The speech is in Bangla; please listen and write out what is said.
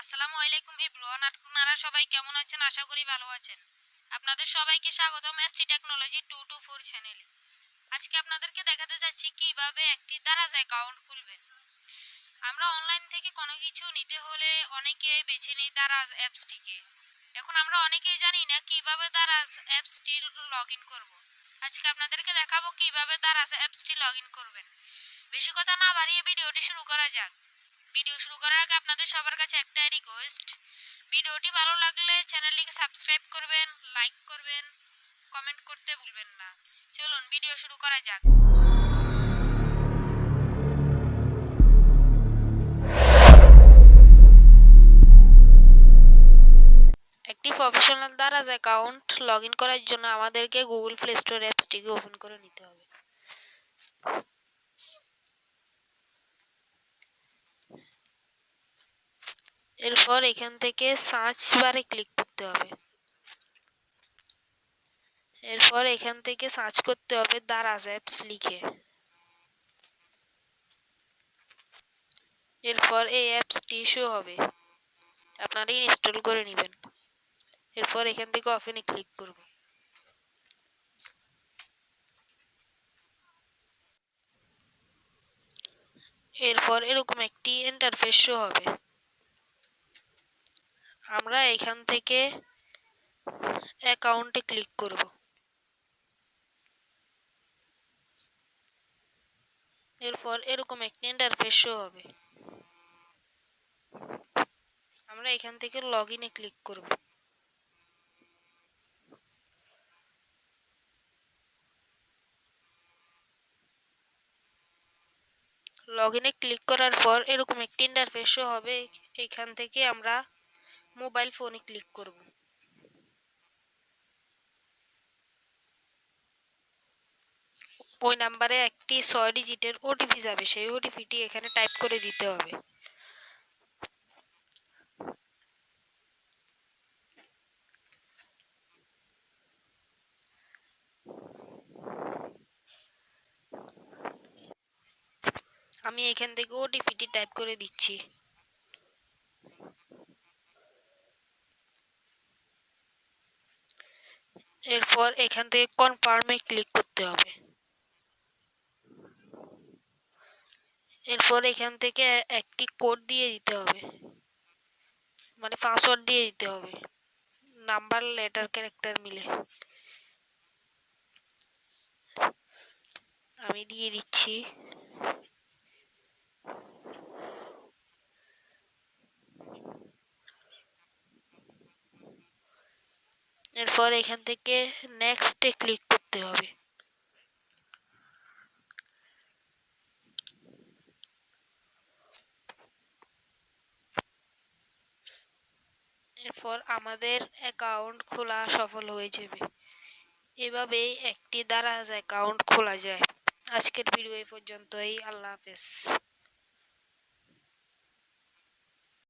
আসসালামু আলাইকুম এভরিওয়ান আপনারা সবাই কেমন আছেন? আশা করি ভালো আছেন। আপনাদের সবাইকে স্বাগতম ST technology two two four চ্যানেলে। আজকে আপনাদেরকে দেখাতে যাচ্ছি কীভাবে একটি দারাজ অ্যাকাউন্ট খুলবেন। আমরা অনলাইন থেকে কোনো কিছু নিতে হলে অনেকে বেছে নিই দারাজ অ্যাপসটিকে। এখন আমরা অনেকেই জানি না কীভাবে দারাজ অ্যাপসটি লগ ইন করব। আজকে আপনাদেরকে দেখাবো কীভাবে দারাজ অ্যাপসটি লগ ইন করবেন। বেশি কথা না বাড়িয়ে ভিডিওটি শুরু করা যাক। ভিডিও শুরু করার আগে আপনাদের সবার কাছে একটাই রিকোয়েস্ট ভিডিওটি ভালো লাগলে চ্যানেলটিকে সাবস্ক্রাইব করবেন লাইক করবেন কমেন্ট করতে ভুলবেন না। চলুন ভিডিও শুরু করা যাক। একটি প্রফেশনাল দ্বারাজ অ্যাকাউন্ট লগ করার জন্য আমাদেরকে গুগল প্লে স্টোর অ্যাপসটিকে ওপেন করে নিতে হবে। এরপর এখান থেকে সার্চ বারে ক্লিক করতে হবে। এরপর এখান থেকে সার্চ করতে হবে দারাজ অ্যাপস লিখে। এরপর এই অ্যাপসটি শো হবে। আপনারা ইনস্টল করে নেবেন। এরপর এখান থেকে ওপেনে ক্লিক করব। এরপর এরকম একটি ইন্টারফেস শো হবে। আমরা এখান থেকে অ্যাকাউন্টে ক্লিক করব। এরপর এরকম একটি ইন্টারফেস শো হবে। আমরা এখান থেকে লগ ইনে ক্লিক করব। লগ ইনে ক্লিক করার পর এরকম একটি ইন্টারফেস শো হবে। এখান থেকে আমরা মোবাইল ফোনে ক্লিক করব। ওই নাম্বারে একটি ছয় ডিজিটের ওটিপি যাবে, সেই ওটিপিটি এখানে টাইপ করে দিতে হবে। আমি এখান থেকে ওটিপিটি টাইপ করে দিচ্ছি। এরপর এখান থেকে কনফার্মে ক্লিক করতে হবে। এরপর এখান থেকে একটি কোড দিয়ে দিতে হবে। মানে পাসওয়ার্ড দিয়ে দিতে হবে। নাম্বার লেটার ক্যারেক্টার মিলে। আমি দিয়ে দিচ্ছি। এরপর এখান থেকে নেক্সটে ক্লিক করতে হবে। এরপর আমাদের অ্যাকাউন্ট খোলা সফল হয়ে যাবে। এভাবেই একটি দারাজ অ্যাকাউন্ট খোলা যায়। আজকের ভিডিও এই পর্যন্তই। আল্লাহ হাফেজ।